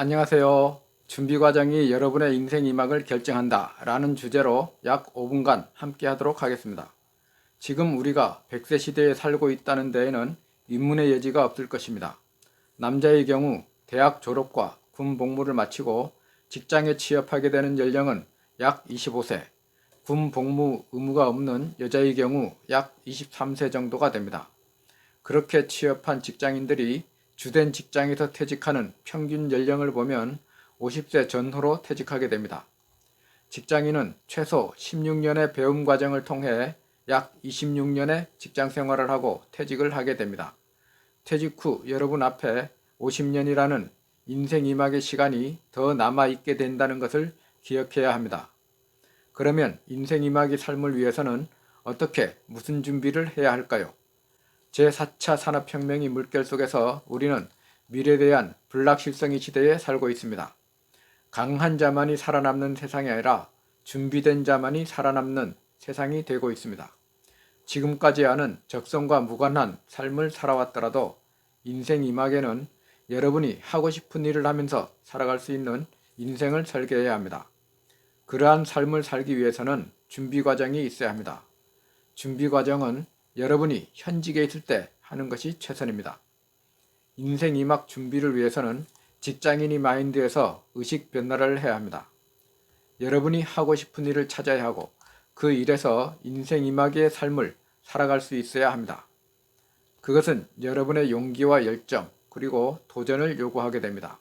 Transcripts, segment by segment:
안녕하세요. 준비 과정이 여러분의 인생 이막을 결정한다 라는 주제로 약 5분간 함께 하도록 하겠습니다. 지금 우리가 100세 시대에 살고 있다는 데에는 인문의 여지가 없을 것입니다. 남자의 경우 대학 졸업과 군 복무를 마치고 직장에 취업하게 되는 연령은 약 25세, 군 복무 의무가 없는 여자의 경우 약 23세 정도가 됩니다. 그렇게 취업한 직장인들이 주된 직장에서 퇴직하는 평균 연령을 보면 50세 전후로 퇴직하게 됩니다. 직장인은 최소 16년의 배움 과정을 통해 약 26년의 직장 생활을 하고 퇴직을 하게 됩니다. 퇴직 후 여러분 앞에 50년이라는 인생 이막의 시간이 더 남아있게 된다는 것을 기억해야 합니다. 그러면 인생 이막의 삶을 위해서는 어떻게 무슨 준비를 해야 할까요? 제4차 산업혁명의 물결 속에서 우리는 미래에 대한 불확실성의 시대에 살고 있습니다. 강한 자만이 살아남는 세상이 아니라 준비된 자만이 살아남는 세상이 되고 있습니다. 지금까지 하는 적성과 무관한 삶을 살아왔더라도 인생 이막에는 여러분이 하고 싶은 일을 하면서 살아갈 수 있는 인생을 설계해야 합니다. 그러한 삶을 살기 위해서는 준비 과정이 있어야 합니다. 준비 과정은 여러분이 현직에 있을 때 하는 것이 최선입니다. 인생 이막 준비를 위해서는 직장인이 마인드에서 의식 변화를 해야 합니다. 여러분이 하고 싶은 일을 찾아야 하고 그 일에서 인생 이막의 삶을 살아갈 수 있어야 합니다. 그것은 여러분의 용기와 열정 그리고 도전을 요구하게 됩니다.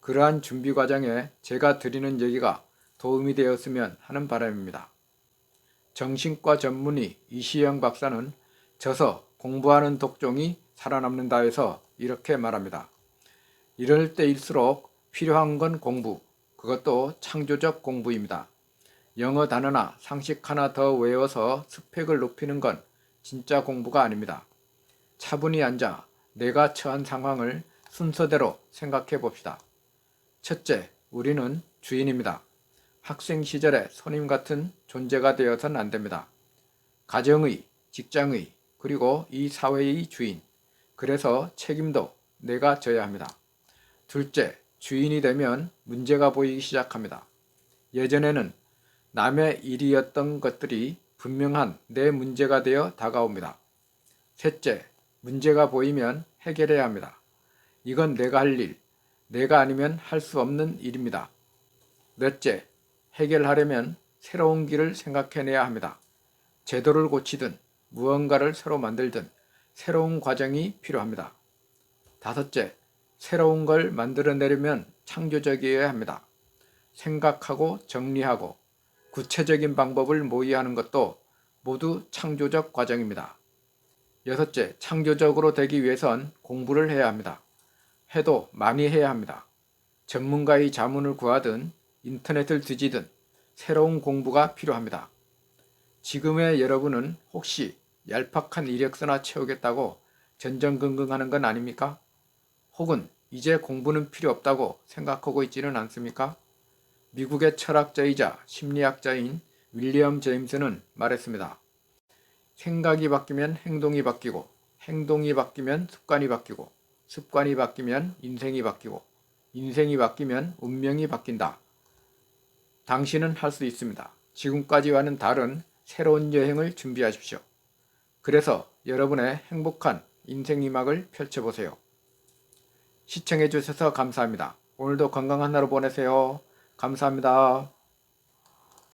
그러한 준비 과정에 제가 드리는 얘기가 도움이 되었으면 하는 바람입니다. 정신과 전문의 이시영 박사는 저서 공부하는 독종이 살아남는다에서 이렇게 말합니다. 이럴 때일수록 필요한 건 공부, 그것도 창조적 공부입니다. 영어 단어나 상식 하나 더 외워서 스펙을 높이는 건 진짜 공부가 아닙니다. 차분히 앉아 내가 처한 상황을 순서대로 생각해 봅시다. 첫째, 우리는 주인입니다. 학생 시절의 손님 같은 존재가 되어서는 안 됩니다. 가정의, 직장의, 그리고 이 사회의 주인. 그래서 책임도 내가 져야 합니다. 둘째, 주인이 되면 문제가 보이기 시작합니다. 예전에는 남의 일이었던 것들이 분명한 내 문제가 되어 다가옵니다. 셋째, 문제가 보이면 해결해야 합니다. 이건 내가 할 일, 내가 아니면 할 수 없는 일입니다. 넷째, 해결하려면 새로운 길을 생각해내야 합니다. 제도를 고치든 무언가를 새로 만들든 새로운 과정이 필요합니다. 다섯째, 새로운 걸 만들어내려면 창조적이어야 합니다. 생각하고 정리하고 구체적인 방법을 모의하는 것도 모두 창조적 과정입니다. 여섯째, 창조적으로 되기 위해선 공부를 해야 합니다. 해도 많이 해야 합니다. 전문가의 자문을 구하든 인터넷을 뒤지든 새로운 공부가 필요합니다. 지금의 여러분은 혹시 얄팍한 이력서나 채우겠다고 전전긍긍하는 건 아닙니까? 혹은 이제 공부는 필요 없다고 생각하고 있지는 않습니까? 미국의 철학자이자 심리학자인 윌리엄 제임스는 말했습니다. 생각이 바뀌면 행동이 바뀌고, 행동이 바뀌면 습관이 바뀌고, 습관이 바뀌면 인생이 바뀌고, 인생이 바뀌면 운명이 바뀐다. 당신은 할 수 있습니다. 지금까지와는 다른 새로운 여행을 준비하십시오. 그래서 여러분의 행복한 인생 이막을 펼쳐보세요. 시청해주셔서 감사합니다. 오늘도 건강한 하루 보내세요. 감사합니다.